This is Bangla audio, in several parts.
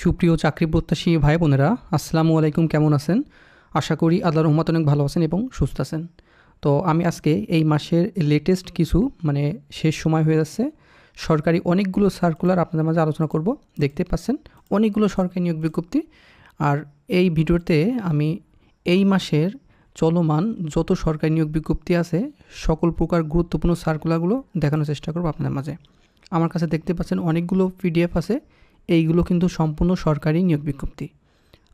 সুপ্রিয় চাকরি প্রত্যাশী ভাই বোনেরা, আসসালামু আলাইকুম, কেমন আছেন? আশা করি আল্লাহ রহমত অনেক ভালো আছেন এবং সুস্থ আছেন। তো আমি আজকে এই মাসের লেটেস্ট কিছু মানে শেষ সময় হয়ে যাচ্ছে। সরকারি অনেকগুলো সার্কুলার আপনাদের মাঝে আলোচনা করব। দেখতে পাচ্ছেন, অনেকগুলো সরকারি নিয়োগ বিজ্ঞপ্তি। আর এই ভিডিওতে আমি এই মাসের চলমান যত সরকারি নিয়োগ বিজ্ঞপ্তি আছে, সকল প্রকার গুরুত্বপূর্ণ সার্কুলারগুলো দেখানোর চেষ্টা করব আপনাদের মাঝে। আমার কাছে দেখতে পাচ্ছেন, অনেকগুলো পিডিএফ আছে। এইগুলো কিন্তু সম্পূর্ণ সরকারি নিয়োগ বিজ্ঞপ্তি।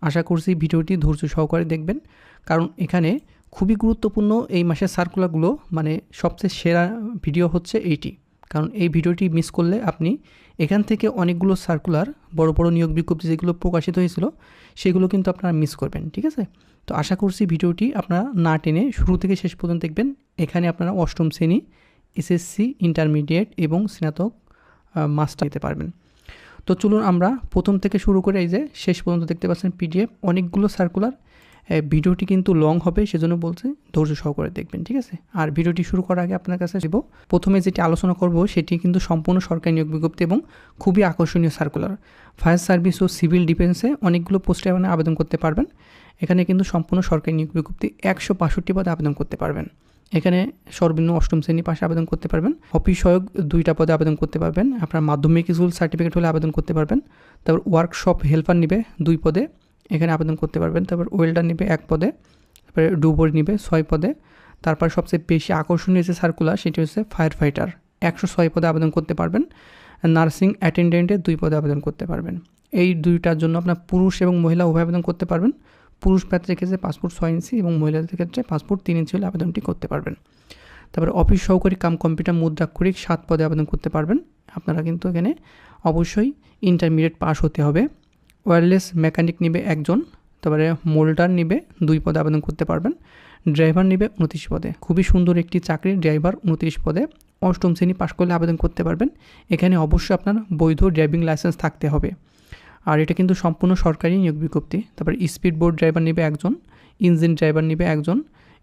আশা করছি ভিডিওটি ধৈর্য সহকারে দেখবেন, কারণ এখানে খুবই গুরুত্বপূর্ণ এই মাসের সার্কুলারগুলো মানে সবচেয়ে সেরা ভিডিও হচ্ছে এইটি। কারণ এই ভিডিওটি মিস করলে আপনি এখান থেকে অনেকগুলো সার্কুলার বড় বড় নিয়োগ বিজ্ঞপ্তি যেগুলো প্রকাশিত হয়েছিল, সেগুলো কিন্তু আপনারা মিস করবেন, ঠিক আছে? তো আশা করছি ভিডিওটি আপনারা না টেনে শুরু থেকে শেষ পর্যন্ত দেখবেন। এখানে আপনারা অষ্টম শ্রেণি, এসএসসি ইন্টারমিডিয়েট এবং স্নাতক মাস্টার নিতে পারবেন। তো চলুন আমরা প্রথম থেকে শুরু করে এই যে শেষ পর্যন্ত দেখতে পাচ্ছেন পিডিএফ অনেকগুলো সার্কুলার ভিডিওটি কিন্তু লং হবে, সেজন্য বলছে ধৈর্য সহকারে দেখবেন, ঠিক আছে? আর ভিডিওটি শুরু করার আগে আপনার কাছে দেবো প্রথমে যেটি আলোচনা করব, সেটি কিন্তু সম্পূর্ণ সরকারি নিয়োগ বিজ্ঞপ্তি এবং খুবই আকর্ষণীয় সার্কুলার ফায়ার সার্ভিস ও সিভিল ডিফেন্সে অনেকগুলো পোস্টে আপনি আবেদন করতে পারবেন। এখানে কিন্তু সম্পূর্ণ সরকারি নিয়োগ বিজ্ঞপ্তি একশো বাষট্টি পদে আবেদন করতে পারবেন। এখানে সর্বনিম্ন অষ্টম শ্রেণি পাশে আবেদন করতে পারবেন। অফিস সহায়ক দুইটা পদে আবেদন করতে পারবেন। আপনার মাধ্যমিক স্কুল সার্টিফিকেট হলে আবেদন করতে পারবেন। তারপর ওয়ার্কশপ হেল্পার নিবে দুই পদে, এখানে আবেদন করতে পারবেন। তারপর ওয়েল্ডার নিবে এক পদে, তারপরে ডুবোর নিবে ছয় পদে। তারপর সবচেয়ে বেশি আকর্ষণীয় যে সার্কুলার সেটি হচ্ছে ফায়ার ফাইটার একশো ছয় পদে আবেদন করতে পারবেন। নার্সিং অ্যাটেন্ডেন্টের দুই পদে আবেদন করতে পারবেন। এই দুইটার জন্য আপনার পুরুষ এবং মহিলা উভয় আবেদন করতে পারবেন। পুরুষ প্রার্থীর ক্ষেত্রে পাসপোর্ট ছয় ইঞ্চি এবং মহিলাদের ক্ষেত্রে পাসপোর্ট তিন ইঞ্চি হলে আবেদনটি করতে পারবেন। তারপরে অফিস সহকারী কাম কম্পিউটার মুদ্রাক্ষরিক সাত পদে আবেদন করতে পারবেন। আপনারা কিন্তু এখানে অবশ্যই ইন্টারমিডিয়েট পাস হতে হবে। ওয়্যারলেস মেকানিক নিবে একজন, তারপরে মোল্ডার নিবে, দুই পদে আবেদন করতে পারবেন। ড্রাইভার নিবে উনত্রিশ পদে। খুবই সুন্দর একটি চাকরির ড্রাইভার উনত্রিশ পদে। অষ্টম শ্রেণি পাশ করলে আবেদন করতে পারবেন। এখানে অবশ্যই আপনার বৈধ ড্রাইভিং লাইসেন্স থাকতে হবে। আর এটা কিন্তু সম্পূর্ণ সরকারি নিয়োগ বিজ্ঞপ্তি। তারপর স্পিড বোর্ড ড্রাইভার নেবে একজন, ইঞ্জিন ড্রাইভার নেবে একজন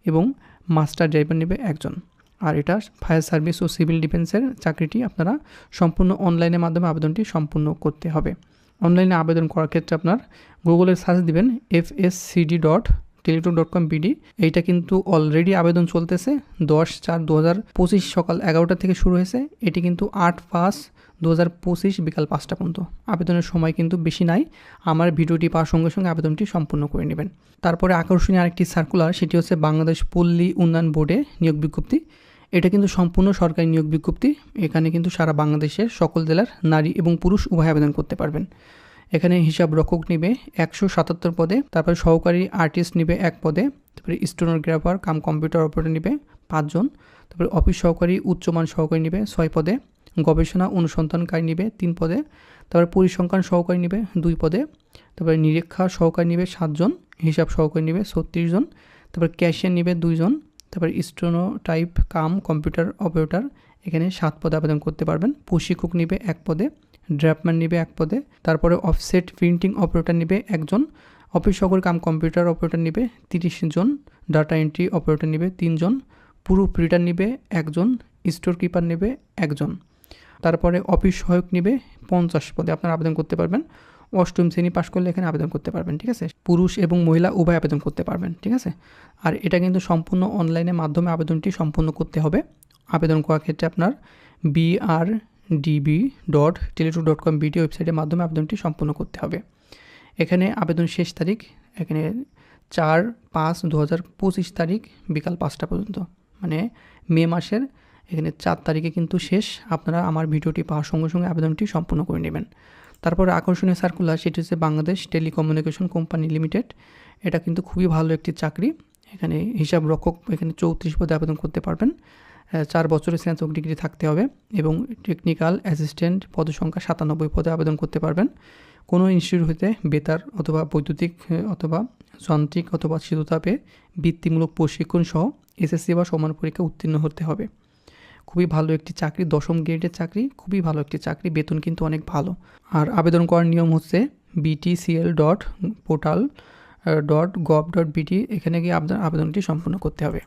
এবং মাস্টার ড্রাইভার নেবে একজন। আর এটা ফায়ার সার্ভিস ও সিভিল ডিফেন্সের চাকরিটি আপনারা সম্পূর্ণ অনলাইনের মাধ্যমে আবেদনটি সম্পূর্ণ করতে হবে। অনলাইনে আবেদন করার ক্ষেত্রে আপনার গুগলে সার্চ দিবেন F S C D dot Teletalk dot com B D. এইটা কিন্তু অলরেডি আবেদন চলতেছে। দশ চার দু হাজার পঁচিশ সকাল এগারোটা থেকে শুরু হয়েছে। এটি কিন্তু আট পাঁচ দু হাজার পঁচিশ বিকাল পাঁচটা পর্যন্ত। আবেদনের সময় কিন্তু বেশি নাই। আমার ভিডিওটি পাওয়ার সঙ্গে সঙ্গে আবেদনটি সম্পূর্ণ করে নেবেন। তারপরে আকর্ষণীয় আরেকটি সার্কুলার সেটি হচ্ছে বাংলাদেশ পল্লী উন্নয়ন বোর্ডে নিয়োগ বিজ্ঞপ্তি। এটা কিন্তু সম্পূর্ণ সরকারি নিয়োগ বিজ্ঞপ্তি। এখানে কিন্তু সারা বাংলাদেশের সকল জেলার নারী এবং পুরুষ উভয় আবেদন করতে পারবেন। এখানে হিসাব রক্ষক নিবে একশো সাতাত্তর পদে, তারপরে সহকারী আর্টিস্ট নেবে এক পদে, তারপরে স্টোনোগ্রাফার কাম কম্পিউটার অপারেটর নিবে পাঁচজন, তারপরে অফিস সহকারী, উচ্চমান সহকারী নিবে ছয় পদে গবেষণা অনুসন্ধানকারী নিবে তিন পদে, তারপরে পরিসংখ্যান সহকারী নিবে দুই পদে, তারপরে নিরীক্ষা সহকারী নিবে সাতজন, হিসাব সহকারী নিবে ছত্রিশ জন, তারপর ক্যাশিয়ার নিবে দুইজন, তারপর steno type cum, computer operator, এখানে সাত পদে আবেদন করতে পারবেন। প্রশিক্ষক নিবে এক পদে, ড্রাফটম্যান নিবে এক পদে, তারপরে অফসেট প্রিন্টিং অপারেটর নিবে একজন, অফিস সকল কাম কম্পিউটার অপারেটর নিবে তিরিশ জন, ডাটা এন্ট্রি অপারেটর নিবে তিনজন পুরো রিটার নিবে একজন স্টোর কিপার নেবে একজন। তারপরে অফিস সহায়ক নিবে পঞ্চাশ পদে আপনারা আবেদন করতে পারবেন। অষ্টম শ্রেণি পাশ করলে এখানে আবেদন করতে পারবেন, ঠিক আছে? পুরুষ এবং মহিলা উভয় আবেদন করতে পারবেন, ঠিক আছে? আর এটা কিন্তু সম্পূর্ণ অনলাইনের মাধ্যমে আবেদনটি সম্পূর্ণ করতে হবে। আবেদন করার ক্ষেত্রে আপনার B R D B dot Teletalk dot com B D ওয়েবসাইটের মাধ্যমে আবেদনটি সম্পূর্ণ করতে হবে। এখানে আবেদন শেষ তারিখ, এখানে চার পাঁচ দু হাজার পঁচিশ তারিখ, বিকাল পাঁচটা পর্যন্ত। মানে মে মাসের এখানে চার তারিখে কিন্তু শেষ। আপনারা আমার ভিডিওটি পাওয়ার সঙ্গে সঙ্গে আবেদনটি সম্পূর্ণ করে নেবেন। তারপরে আকর্ষণীয় সার্কুলার সেটি হচ্ছে বাংলাদেশ টেলিকমিউনিকেশন কোম্পানি লিমিটেড। এটা কিন্তু খুবই ভালো একটি চাকরি। এখানে হিসাব রক্ষক এখানে চৌত্রিশ পদে আবেদন করতে পারবেন। চার বছরের স্নাতক ডিগ্রি থাকতে হবে এবং টেকনিক্যাল অ্যাসিস্ট্যান্ট পদসংখ্যা সাতানব্বই পদে আবেদন করতে পারবেন। কোনো ইনস্টিটিউট হইতে বেতার অথবা বৈদ্যুতিক অথবা যান্ত্রিক অথবা শীততাপে বৃত্তিমূলক প্রশিক্ষণ সহ এসএসসি বা সমান পরীক্ষা উত্তীর্ণ হতে হবে। খুবই ভালো একটি চাকরি, দশম গ্রেডের চাকরি, খুবই ভালো একটি চাকরি, বেতন কিন্তু অনেক ভালো। আর আবেদন করার নিয়ম হচ্ছে B T C L dot portal dot gov dot B T এখানে গিয়ে আপনার আবেদনটি সম্পূর্ণ করতে হবে।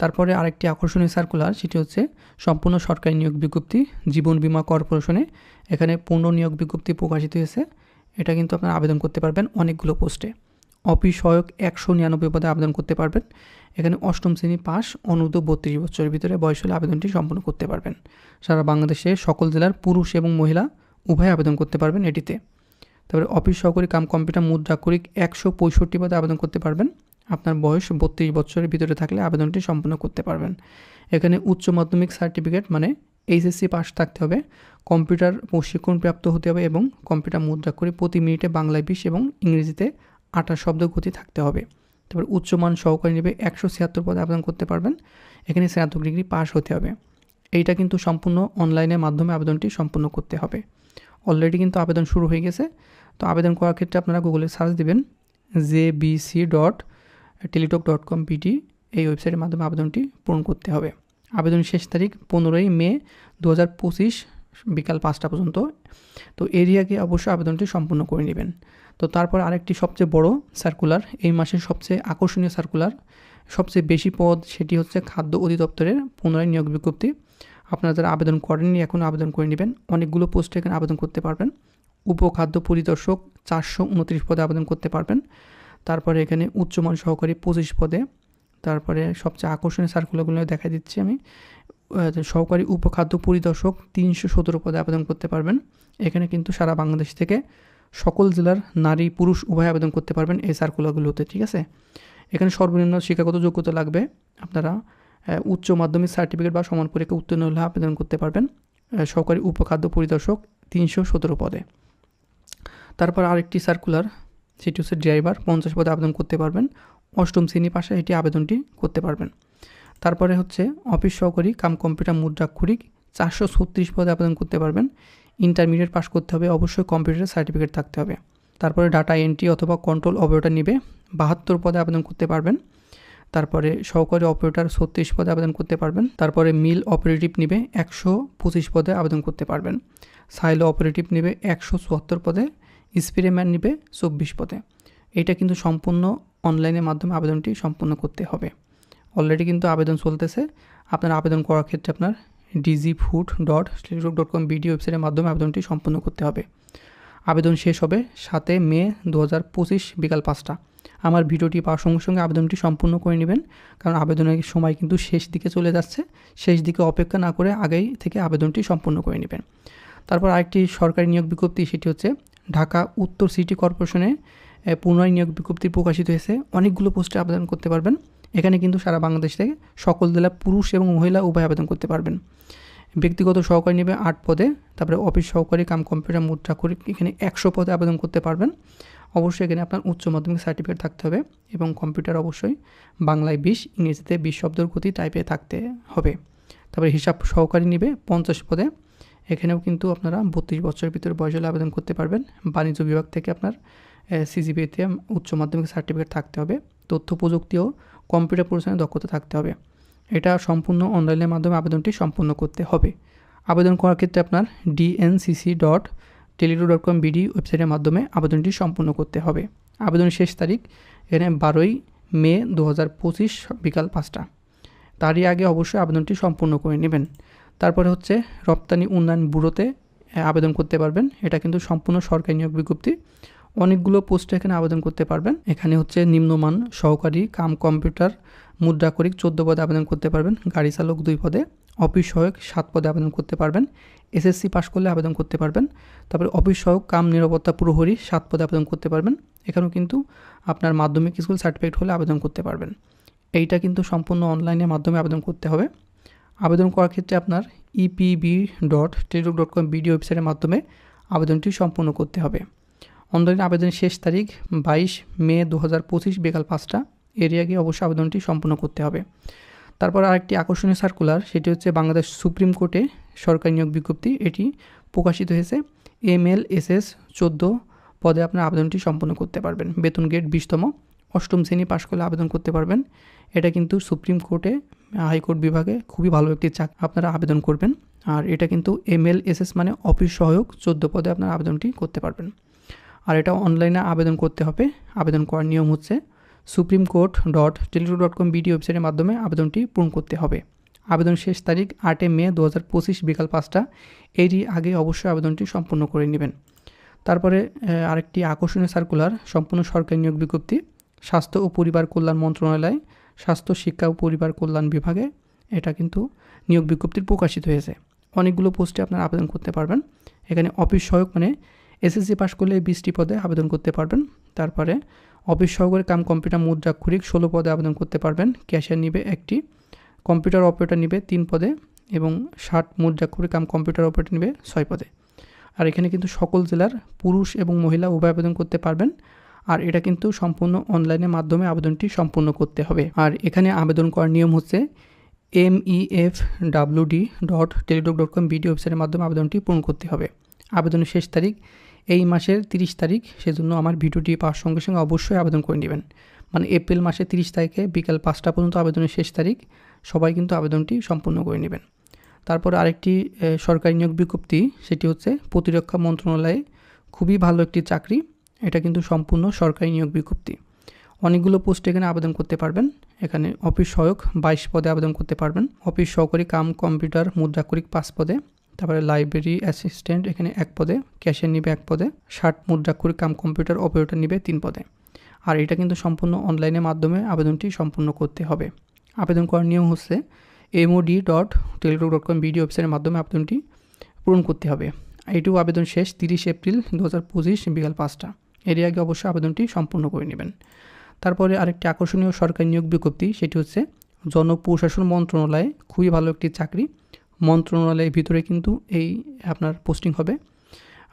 তারপরে আরেকটি আকর্ষণীয় সার্কুলার সেটি হচ্ছে সম্পূর্ণ সরকারি নিয়োগ বিজ্ঞপ্তি, জীবন বীমা কর্পোরেশনে এখানে পূর্ণ নিয়োগ বিজ্ঞপ্তি প্রকাশিত হয়েছে। এটা কিন্তু আপনারা আবেদন করতে পারবেন অনেকগুলো পোস্টে সহায়ক একশো নিরানব্বই পদে আবেদন করতে পারবেন। এখানে অষ্টম শ্রেণি পাস অনূর্ধ্ব বত্রিশ বছরের ভিতরে বয়স হলে আবেদনটি সম্পন্ন করতে পারবেন। সারা বাংলাদেশে সকল জেলার পুরুষ এবং মহিলা উভয় আবেদন করতে পারবেন এটিতে। তারপরে অফিস সহকারী কাম কম্পিউটার মুদ্রা মুদ্রাক্ষরিক একশো পঁয়ষট্টি পদে আবেদন করতে পারবেন। আপনার বয়স বত্রিশ বছরের ভিতরে থাকলে আবেদনটি সম্পন্ন করতে পারবেন। এখানে উচ্চ মাধ্যমিক সার্টিফিকেট মানে এইচএসসি পাস থাকতে হবে, কম্পিউটার প্রশিক্ষণ প্রাপ্ত হতে হবে এবং কম্পিউটার মুদ্রাক্ষরে প্রতি মিনিটে বাংলায় বিশ এবং ইংরেজিতে আটা শব্দ গতি থাকতে হবে। তারপর উচ্চমান সহকারী নেবে একশো ছিয়াত্তর পদে আবেদন করতে পারবেন। এখানে স্নাতক ডিগ্রি পাস হতে হবে। এইটা কিন্তু সম্পূর্ণ অনলাইনের মাধ্যমে আবেদনটি সম্পূর্ণ করতে হবে। অলরেডি কিন্তু আবেদন শুরু হয়ে গেছে। তো আবেদন করার ক্ষেত্রে আপনারা গুগলে সার্চ দেবেন J B C dot Teletalk dot com P T এই ওয়েবসাইটের মাধ্যমে আবেদনটি পূরণ করতে হবে। আবেদন শেষ তারিখ পনেরোই মে দু হাজার পঁচিশ বিকাল পাঁচটা পর্যন্ত। তো এরিয়াকে অবশ্যই আবেদনটি সম্পূর্ণ করে নেবেন। তো তারপর আরেকটি সবচেয়ে বড় সার্কুলার এই মাসের সবচেয়ে আকর্ষণীয় সার্কুলার সবচেয়ে বেশি পদ সেটি হচ্ছে খাদ্য অধিদপ্তরের পুনরায় নিয়োগ বিজ্ঞপ্তি। আপনারা যারা আবেদন করেননি, এখন আবেদন করে নেবেন। অনেকগুলো পোস্টে এখানে আবেদন করতে পারবেন। উপখাদ্য পরিদর্শক চারশো উনত্রিশ পদে আবেদন করতে পারবেন। তারপরে এখানে উচ্চমান সহকারী পঁচিশ পদে। তারপরে সবচেয়ে আকর্ষণীয় সার্কুলারগুলো দেখা দিচ্ছি আমি। সহকারী উপখাদ্য পরিদর্শক তিনশো সতেরো পদে আবেদন করতে পারবেন। এখানে কিন্তু সারা বাংলাদেশ থেকে সকল জেলার নারী, পুরুষ উভয় আবেদন করতে পারবেন এই সার্কুলারগুলোতে ঠিক আছে? এখানে সর্বনিম্ন শিক্ষাগত যোগ্যতা লাগবে। আপনারা উচ্চ মাধ্যমিক সার্টিফিকেট বা সমান পরীক্ষা উত্তীর্ণ হলে আবেদন করতে পারবেন সহকারী উপখাদ্য পরিদর্শক তিনশো সতেরো পদে। তারপর আরেকটি সার্কুলার সেটি হচ্ছে ড্রাইভার পঞ্চাশ পদে আবেদন করতে পারবেন। অষ্টম শ্রেণি পাশে এটি আবেদনটি করতে পারবেন। তারপরে হচ্ছে অফিস সহকারী কাম কম্পিউটার মুদ্রাক্ষরিক চারশো ছত্রিশ পদে আবেদন করতে পারবেন। ইন্টারমিডিয়েট পাস করতে হবে, অবশ্যই কম্পিউটার সার্টিফিকেট থাকতে হবে। তারপরে ডাটা এন্ট্রি অথবা কন্ট্রোল অপারেটর নিবে, বাহাত্তর পদে আবেদন করতে পারবেন। তারপরে সহকারী অপারেটর ছত্রিশ পদে আবেদন করতে পারবেন। তারপরে মিল অপারেটিভ নিবে, একশো পঁচিশ পদে আবেদন করতে পারবেন। সাইলো অপারেটিভ নিবে, একশো চুয়াত্তর পদে। স্প্রেম্যান নিবে, চব্বিশ পদে। এটা কিন্তু সম্পূর্ণ অনলাইনের মাধ্যমে আবেদনটি সম্পূর্ণ করতে হবে। অলরেডি কিন্তু আবেদন চলতেছে। আপনার আবেদন করার ক্ষেত্রে আপনার D G food dot Teletalk dot com B D ওয়েবসাইটের মাধ্যমে আবেদনটি সম্পন্ন করতে হবে। আবেদন শেষ হবে সাতে মে দু হাজার পঁচিশ বিকাল পাঁচটা। আমার ভিডিওটি পাওয়ার সঙ্গে সঙ্গে আবেদনটি সম্পূর্ণ করে নেবেন, কারণ আবেদনের সময় কিন্তু শেষ দিকে চলে যাচ্ছে। শেষ দিকে অপেক্ষা না করে আগেই থেকে আবেদনটি সম্পূর্ণ করে নেবেন। তারপর আরেকটি সরকারি নিয়োগ বিজ্ঞপ্তি, সেটি হচ্ছে ঢাকা উত্তর সিটি কর্পোরেশনে পুনরায় নিয়োগ বিজ্ঞপ্তি প্রকাশিত হয়েছে। অনেকগুলো পোস্টে আবেদন করতে পারবেন। এখানে কিন্তু সারা বাংলাদেশ থেকে সকল জেলা পুরুষ এবং মহিলা উভয় আবেদন করতে পারবেন। ব্যক্তিগত সহকারী নেবে আট পদে, তারপরে অফিস সহকারী, কাম কম্পিউটার মুদ্রা করে এখানে একশো পদে আবেদন করতে পারবেন। অবশ্যই এখানে আপনার উচ্চ মাধ্যমিক সার্টিফিকেট থাকতে হবে এবং কম্পিউটার অবশ্যই বাংলায় বিশ, ইংরেজিতে বিশ শব্দের গতি টাইপে থাকতে হবে। তারপরে হিসাব সহকারী নেবে পঞ্চাশ পদে, এখানেও কিন্তু আপনারা বত্রিশ বছরের ভিতরে বয়স হলে আবেদন করতে পারবেন। বাণিজ্য বিভাগ থেকে আপনার সিজিবিতে উচ্চ মাধ্যমিক সার্টিফিকেট থাকতে হবে। তথ্য প্রযুক্তি ও কম্পিউটার পরিচালনায় দক্ষতা থাকতে হবে। এটা সম্পূর্ণ অনলাইনের মাধ্যমে আবেদনটি সম্পূর্ণ করতে হবে। আবেদন করার ক্ষেত্রে আপনার D N C C dot Teletalk dot com B D ওয়েবসাইটের মাধ্যমে আবেদনটি সম্পূর্ণ করতে হবে। আবেদনের শেষ তারিখ এখানে বারোই মে দু হাজার পঁচিশ বিকাল পাঁচটা। তারই আগে অবশ্যই আবেদনটি সম্পূর্ণ করে নেবেন। তারপরে হচ্ছে রপ্তানি উন্নয়ন ব্যুরোতে আবেদন করতে পারবেন। এটা কিন্তু সম্পূর্ণ সরকারি নিয়োগ বিজ্ঞপ্তি। অনেকগুলো পোস্টে এখানে আবেদন করতে পারবেন। এখানে হচ্ছে নিম্নমান সহকারী কাম কম্পিউটার মুদ্রাকরিক চোদ্দ পদে আবেদন করতে পারবেন, গাড়ি চালক দুই পদে, অফিস সহায়ক সাত পদে আবেদন করতে পারবেন এসএসসি পাশ করলে আবেদন করতে পারবেন, তারপরে অফিস সহায়ক কাম নিরাপত্তা প্রহরী সাত পদে আবেদন করতে পারবেন, এখানেও কিন্তু আপনার মাধ্যমিক স্কুল সার্টিফিকেট হলে আবেদন করতে পারবেন। এইটা কিন্তু সম্পূর্ণ অনলাইনের মাধ্যমে আবেদন করতে হবে। আবেদন করার ক্ষেত্রে আপনার EPB dot Teletalk dot com BD ওয়েবসাইটের মাধ্যমে আবেদনটি সম্পূর্ণ করতে হবে। অনলাইন আবেদনের শেষ তারিখ বাইশ মে দু হাজার পঁচিশ বিকাল পাঁচটা। এরিয়া গিয়ে অবশ্যই আবেদনটি সম্পূর্ণ করতে হবে। তারপর আরেকটি আকর্ষণীয় সার্কুলার, সেটি হচ্ছে বাংলাদেশ সুপ্রিম কোর্টে সরকারি নিয়োগ বিজ্ঞপ্তি। এটি প্রকাশিত হয়েছে এম এল এস এস চোদ্দ পদে আপনার আবেদনটি সম্পন্ন করতে পারবেন। বেতন গেট বিশতম, অষ্টম শ্রেণি পাশ করলে আবেদন করতে পারবেন। এটা কিন্তু সুপ্রিম কোর্টে, হাইকোর্ট বিভাগে খুবই ভালো একটি চাক, আপনারা আবেদন করবেন। আর এটা কিন্তু এম এল এস এস মানে অফিস সহায়ক, চোদ্দ পদে আপনার আবেদনটি করতে পারবেন। আর এটা অনলাইনে আবেদন করতে হবে। আবেদন করার নিয়ম হচ্ছে supreme court dot Teletalk dot com BD ওয়েবসাইটের মাধ্যমে আবেদনটি পূরণ করতে হবে। আবেদন শেষ তারিখ আটে মে দু হাজার পঁচিশ বিকাল পাঁচটা। এরই আগে অবশ্যই আবেদনটি সম্পূর্ণ করে নেবেন। তারপরে আরেকটি আকর্ষণীয় সার্কুলার সম্পূর্ণ সরকারি নিয়োগ বিজ্ঞপ্তি, স্বাস্থ্য ও পরিবার কল্যাণ মন্ত্রণালয়, স্বাস্থ্য, শিক্ষা ও পরিবার কল্যাণ বিভাগে এটা কিন্তু নিয়োগ বিজ্ঞপ্তির প্রকাশিত হয়েছে। অনেকগুলো পোস্টে আপনারা আবেদন করতে পারবেন। এখানে অফিস সহায়ক মানে এসএসসি পাশ করলে বিশটি পদে আবেদন করতে পারবেন। তারপরে অফিস সহকারী কাম কম্পিউটার মুদ্রাক্ষরিক ষোলো পদে আবেদন করতে পারবেন। ক্যাশিয়ার নিবে একটি। কম্পিউটার অপারেটর নিবে তিন পদে এবং ষাট মুদ্রাক্ষরিক কাম কম্পিউটার অপারেটর নিবে ছয় পদে। আর এখানে কিন্তু সকল জেলার পুরুষ এবং মহিলা উভয় আবেদন করতে পারবেন। আর এটা কিন্তু সম্পূর্ণ অনলাইনের মাধ্যমে আবেদনটি সম্পূর্ণ করতে হবে। আর এখানে আবেদন করার নিয়ম হচ্ছে M E F WD dot Teletalk dot com BD ওয়েবসাইটের মাধ্যমে আবেদনটি পূরণ করতে হবে। আবেদনের শেষ তারিখ। এই মাসের তিরিশ তারিখ, সেজন্য আমার ভিডিওটি পাওয়ার সঙ্গে সঙ্গে অবশ্যই আবেদন করে নেবেন। মানে এপ্রিল মাসের তিরিশ তারিখে বিকাল পাঁচটা পর্যন্ত আবেদনের শেষ তারিখ, সবাই কিন্তু আবেদনটি সম্পূর্ণ করে নেবেন। তারপর আরেকটি সরকারি নিয়োগ বিজ্ঞপ্তি, সেটি হচ্ছে প্রতিরক্ষা মন্ত্রণালয়ে খুবই ভালো একটি চাকরি, এটা কিন্তু সম্পূর্ণ সরকারি নিয়োগ বিজ্ঞপ্তি। অনেকগুলো পোস্টে এখানে আবেদন করতে পারবেন। এখানে অফিস সহায়ক বাইশ পদে আবেদন করতে পারবেন। অফিস সহকারী কাম, কম্পিউটার, মুদ্রাক্ষরিক পাঁচ পদে। তারপরে লাইব্রেরি অ্যাসিস্ট্যান্ট এখানে এক পদে ক্যাশিয়ার নিবে এক পদে, ষাট মুদ্রাক্ষরিক কাম কম্পিউটার অপারেটর নিবে তিন পদে। আর এটা কিন্তু সম্পূর্ণ অনলাইনের মাধ্যমে আবেদনটি সম্পূর্ণ করতে হবে। আবেদন করার নিয়ম হচ্ছে MOD dot Teletalk dot com BD ওয়েবসাইটের মাধ্যমে আবেদনটি পূরণ করতে হবে। এইটুকু আবেদন শেষ, তিরিশ এপ্রিল দু হাজার পঁচিশ, বিকাল পাঁচটা। এর আগে অবশ্যই আবেদনটি সম্পূর্ণ করে নেবেন। তারপরে আরেকটি আকর্ষণীয় সরকারি নিয়োগ বিজ্ঞপ্তি, সেটি হচ্ছে জনপ্রশাসন মন্ত্রণালয়ে খুবই ভালো একটি চাকরি মন্ত্রণালয়ের ভিতরে কিন্তু এই আপনার পোস্টিং হবে।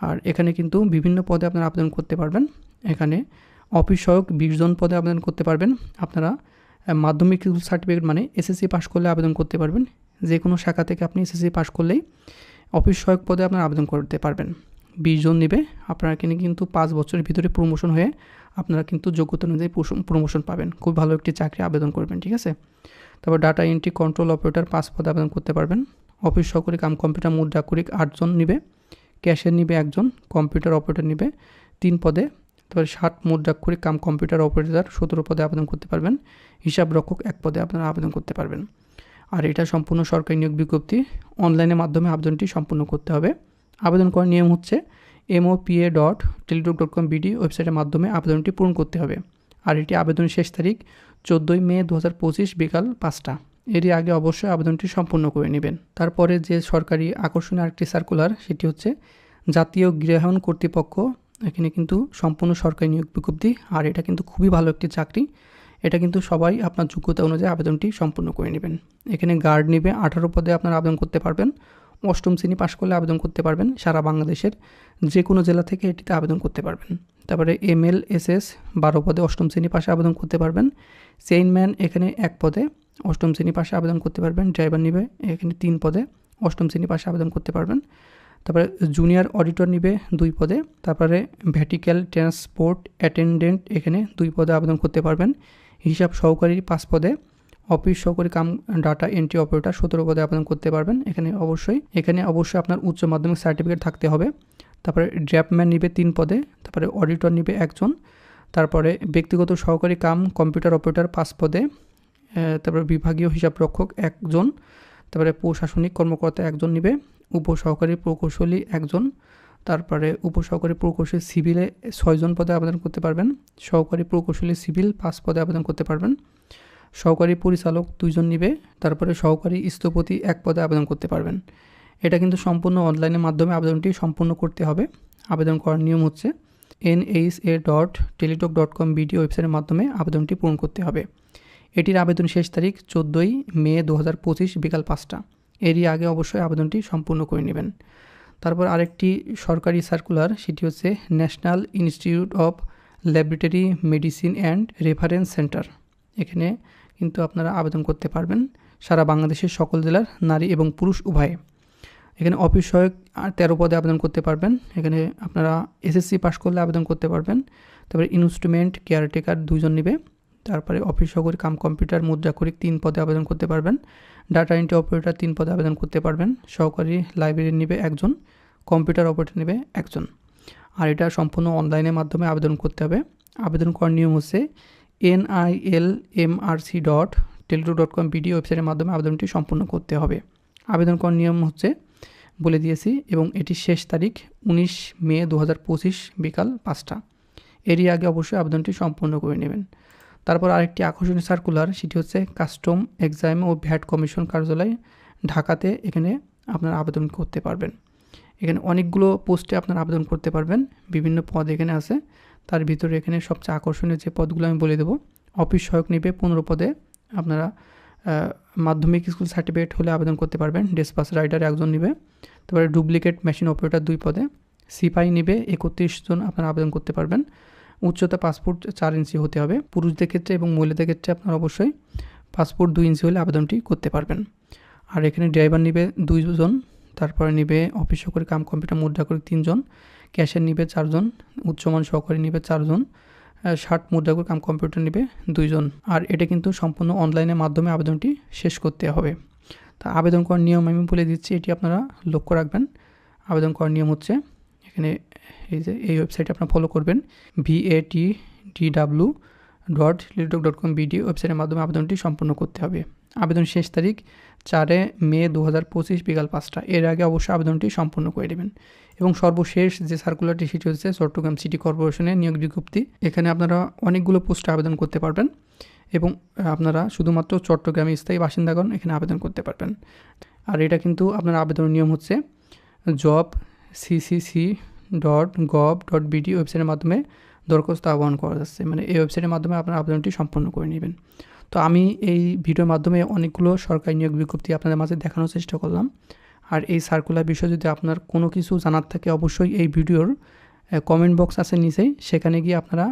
আর এখানে কিন্তু বিভিন্ন পদে আপনারা আবেদন করতে পারবেন। এখানে অফিস সহায়ক বিশ জন পদে আবেদন করতে পারবেন। আপনারা মাধ্যমিক সার্টিফিকেট মানে এসএসসি পাস করলে আবেদন করতে পারবেন। যে কোনো শাখা থেকে আপনি এসএসসি পাস করলেই অফিস সহায়ক পদে আপনারা আবেদন করতে পারবেন। বিশ জন নেবে। আপনারা কিনে কিন্তু পাঁচ বছরের ভিতরে প্রমোশন হয়ে আপনারা কিন্তু যোগ্যতা অনুযায়ী প্রমোশন পাবেন। খুব ভালো একটি চাকরি আবেদন করবেন, ঠিক আছে? তারপর ডাটা এন্ট্রি কন্ট্রোল অপারেটর পাঁচ পদে আবেদন করতে পারবেন। অফিস সহকারী কাম কম্পিউটার মুদ্রাক্ষরিক আটজন নিবে ক্যাশের নিবে একজন, কম্পিউটার অপারেটর নিবে তিন পদে। তারপরে ষাট মুদ্রাক্ষরিক কাম কম্পিউটার অপারেটর, সতেরো পদে আবেদন করতে পারবেন। হিসাব রক্ষক এক পদে আপনারা আবেদন করতে পারবেন। আর এটা সম্পূর্ণ সরকারি নিয়োগ বিজ্ঞপ্তি। অনলাইনের মাধ্যমে আবেদনটি সম্পূর্ণ করতে হবে। আবেদন করার নিয়ম হচ্ছে MOPA dot Teletalk dot com BD ওয়েবসাইটের মাধ্যমে আবেদনটি পূরণ করতে হবে। আর এটি আবেদনের শেষ তারিখ চোদ্দোই মে দু হাজার পঁচিশ বিকাল পাঁচটা। এরই আগে অবশ্যই আবেদনটি সম্পূর্ণ করে নেবেন। তারপরে যে সরকারি আকর্ষণীয় আরেকটি সার্কুলার সেটি হচ্ছে জাতীয় গৃহায়ণ কর্তৃপক্ষ, এখানে কিন্তু সম্পূর্ণ সরকারি নিয়োগ বিজ্ঞপ্তি, আর এটা কিন্তু খুবই ভালো একটি চাকরি। এটা কিন্তু সবাই আপনার যোগ্যতা অনুযায়ী আবেদনটি সম্পূর্ণ করে নেবেন। এখানে গার্ড নিবে আঠারো পদে আপনারা আবেদন করতে পারবেন। অষ্টম শ্রেণি পাশ করলে আবেদন করতে পারবেন। সারা বাংলাদেশের যে কোনো জেলা থেকে এটিতে আবেদন করতে পারবেন। তারপরে এম এল এস এস বারো পদে অষ্টম শ্রেণি পাশে আবেদন করতে পারবেন। চেইনম্যান এখানে এক পদে। অষ্টম শ্রেণি পাশে আবেদন করতে পারবেন, ড্রাইভার নিবে এখানে তিন পদে, অষ্টম শ্রেণি পাশে আবেদন করতে পারবেন। তারপরে জুনিয়র অডিটর নিবে দুই পদে, তারপরে ভ্যাটিক্যাল ট্রান্সপোর্ট অ্যাটেন্ডেন্ট এখানে দুই পদে আবেদন করতে পারবেন। হিসাব সহকারী পাঁচ পদে, অফিস সহকারী কাম, ডাটা এন্ট্রি অপারেটর সতেরো পদে আবেদন করতে পারবেন এখানে অবশ্যই। এখানে অবশ্যই আপনার উচ্চ মাধ্যমিক সার্টিফিকেট থাকতে হবে। তারপরে ড্র্যাপম্যান নিবে তিন পদে, তারপরে অডিটর নিবে একজন। তারপরে ব্যক্তিগত সহকারী কাম, কম্পিউটার অপারেটর পাঁচ পদে তারপরে বিভাগীয় হিসাব রক্ষক একজন, তারপরে প্রশাসনিক কর্মকর্তা একজন নিবে, উপসহকারী প্রকৌশলী একজন, তারপরে উপসহকারী প্রকৌশলী সিভিলে ছয়জন পদে আবেদন করতে পারবেন, সহকারী প্রকৌশলী সিভিল পাঁচ পদে আবেদন করতে পারবেন, সহকারী পরিচালক দুইজন নিবে, তারপরে সহকারী স্থপতি এক পদে আবেদন করতে পারবেন। এটা কিন্তু সম্পূর্ণ অনলাইনের মাধ্যমে আবেদনটি সম্পূর্ণ করতে হবে। আবেদন করার নিয়ম হচ্ছে NH A dot Teletalk dot com BD ওয়েবসাইটের মাধ্যমে আবেদনটি পূরণ করতে হবে। এটির আবেদন শেষ তারিখ চোদ্দোই মে দু হাজার পঁচিশ বিকাল পাঁচটা। এরই আগে অবশ্যই আবেদনটি সম্পূর্ণ করে নেবেন। তারপর আরেকটি সরকারি সার্কুলার, সেটি হচ্ছে national institute of laboratory medicine and reference centre. এখানে কিন্তু আপনারা আবেদন করতে পারবেন সারা বাংলাদেশের সকল জেলার নারী এবং পুরুষ উভয়ে। এখানে অফিস সহায়ক তেরো পদে আবেদন করতে পারবেন। এখানে আপনারা এসএসসি পাস করলে আবেদন করতে পারবেন। তারপরে ইনস্ট্রুমেন্ট কেয়ারটেকার দুজন নেবে। তারপরে অফিস সহকারী কাম কম্পিউটার মুদ্রাক্ষরিক তিন পদে আবেদন করতে পারবেন। ডাটা এন্ট্রি অপারেটর তিন পদে আবেদন করতে পারবেন। সহকারী লাইব্রেরি নেবে একজন কম্পিউটার অপারেটর নেবে একজন। আর এটা সম্পূর্ণ অনলাইনের মাধ্যমে আবেদন করতে হবে। আবেদন করার নিয়ম হচ্ছে NIL MRC dot Teletalk dot com BD ওয়েবসাইটের মাধ্যমে আবেদনটি সম্পূর্ণ করতে হবে। আবেদন করার নিয়ম হচ্ছে, বলে দিয়েছি, এবং এটি শেষ তারিখ উনিশ মে দু হাজার পঁচিশ বিকাল পাঁচটা। এরই আগে অবশ্যই আবেদনটি সম্পূর্ণ করে নেবেন। তারপর আরেকটি আকর্ষণীয় সার্কুলার সেটি হচ্ছে কাস্টম এক্সাম ও ভ্যাট কমিশন কার্যালয় ঢাকাতে এখানে আপনার আবেদন করতে পারবেন। এখানে অনেকগুলো পোস্টে আপনার আবেদন করতে পারবেন। বিভিন্ন পদ এখানে আছে। তার ভিতরে এখানে সবচেয়ে আকর্ষণীয় যে পদগুলো আমি বলে দেবো অফিস সহায়ক নেবে পনেরো পদে আপনারা মাধ্যমিক স্কুল সার্টিফিকেট হলে আবেদন করতে পারবেন। ডেসপাস রাইডার একজন নেবে। তারপরে ডুপ্লিকেট মেশিন অপারেটর দুই পদে। সিপাই নেবে একত্রিশ জন আপনারা আবেদন করতে পারবেন। উচ্চতা পাসপোর্ট চার ইঞ্চি হতে হবে। পুরুষদের ক্ষেত্রে এবং মহিলাদের ক্ষেত্রে আপনারা অবশ্যই পাসপোর্ট দুই ইঞ্চি হলে আবেদনটি করতে পারবেন। আর এখানে ড্রাইভার নেবে দুইজন, তারপরে নেবে অফিস সহকারী কাম কম্পিউটার মুদ্রা করে তিনজন, ক্যাশিয়ার নেবে চারজন, উচ্চমান সহকারী নেবে চারজন ষাট মুদ্রা করে কাম কম্পিউটার নেবে দুইজন। আর এটা কিন্তু সম্পূর্ণ অনলাইনের মাধ্যমে আবেদনটি শেষ করতে হবে। তা আবেদন করার নিয়ম আমি বলে দিচ্ছি, এটি আপনারা লক্ষ্য রাখবেন। আবেদন করার নিয়ম হচ্ছে এখানে এই যে, এই ওয়েবসাইট আপনারা ফলো করবেন VAT DW dot Teletalk dot com BD ওয়েবসাইটের মাধ্যমে আবেদনটি সম্পূর্ণ করতে হবে। আবেদন শেষ তারিখ চারে মে দু হাজার পঁচিশ, বিকাল পাঁচটা। এর আগে অবশ্যই আবেদনটি সম্পূর্ণ করে দেবেন এবং সর্বশেষ যে সার্কুলারটি সেটি হচ্ছে চট্টগ্রাম সিটি কর্পোরেশনের নিয়োগ বিজ্ঞপ্তি। এখানে আপনারা অনেকগুলো পোস্টে আবেদন করতে পারবেন এবং আপনারা শুধুমাত্র চট্টগ্রামে স্থায়ী বাসিন্দাগণ এখানে আবেদন করতে পারবেন। আর এটা কিন্তু আপনার আবেদনের নিয়ম হচ্ছে job CCC dot gov dot BD ওয়েবসাইটের মাধ্যমে দরখাস্ত আহ্বান করা যাচ্ছে। মানে এই ওয়েবসাইটের মাধ্যমে আপনার আবেদনটি সম্পন্ন করে নেবেন। তো আমি এই ভিডিওর মাধ্যমে অনেকগুলো সরকারি নিয়োগ বিজ্ঞপ্তি আপনাদের মাঝে দেখানোর চেষ্টা করলাম। আর এই সার্কুলার বিষয়ে যদি আপনার কোনো কিছু জানার থাকে, অবশ্যই এই ভিডিওর কমেন্ট বক্স আছে নিচেই। সেখানে গিয়ে আপনারা